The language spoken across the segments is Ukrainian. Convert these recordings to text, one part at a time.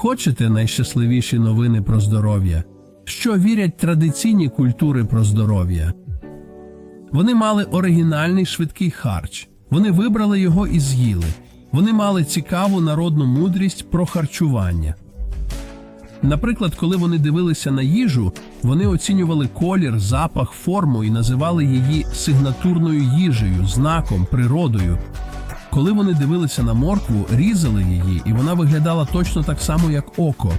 Хочете найщасливіші новини про здоров'я? Що вірять традиційні культури про здоров'я? Вони мали оригінальний швидкий харч. Вони вибрали його і з'їли. Вони мали цікаву народну мудрість про харчування. Наприклад, коли вони дивилися на їжу, вони оцінювали колір, запах, форму і називали її сигнатурною їжею, знаком, природою. Коли вони дивилися на моркву, різали її, і вона виглядала точно так само, як око.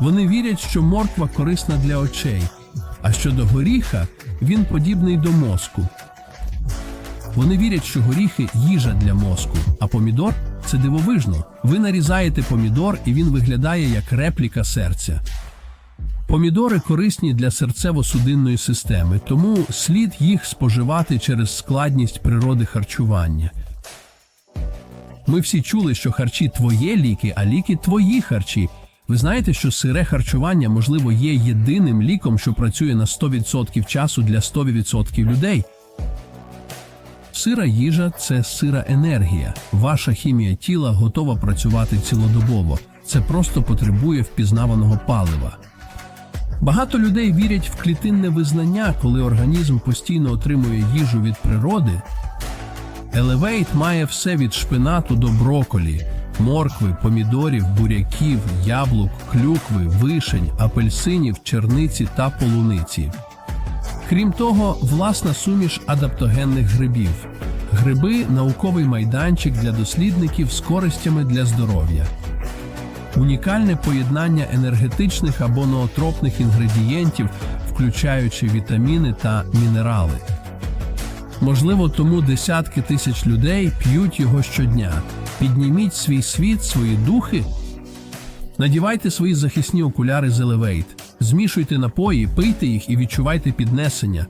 Вони вірять, що морква корисна для очей, а щодо горіха, він подібний до мозку. Вони вірять, що горіхи їжа для мозку, а помідор це дивовижно. Ви нарізаєте помідор, і він виглядає як репліка серця. Помідори корисні для серцево-судинної системи, тому слід їх споживати через складність природи харчування. Ми всі чули, що харчі твоє ліки, а ліки твої харчі. Ви знаєте, що сире харчування, можливо, є єдиним ліком, що працює на 100% часу для 100% людей. Сира їжа це сира енергія. Ваша хімія тіла готова працювати цілодобово. Це просто потребує впізнаваного палива. Багато людей вірять в клітинне визнання, коли організм постійно отримує їжу від природи. Елевейт має все від шпинату до броколі, моркви, помідорів, буряків, яблук, клюкви, вишень, апельсинів, черниці та полуниці. Крім того, власна суміш адаптогенних грибів. Гриби науковий майданчик для дослідників з користями для здоров'я. Унікальне поєднання енергетичних або ноотропних інгредієнтів, включаючи вітаміни та мінерали. Можливо, тому десятки тисяч людей п'ють його щодня. Підніміть свій світ, свої духи. Надівайте свої захисні окуляри з Elevate. Змішуйте напої, пийте їх і відчувайте піднесення.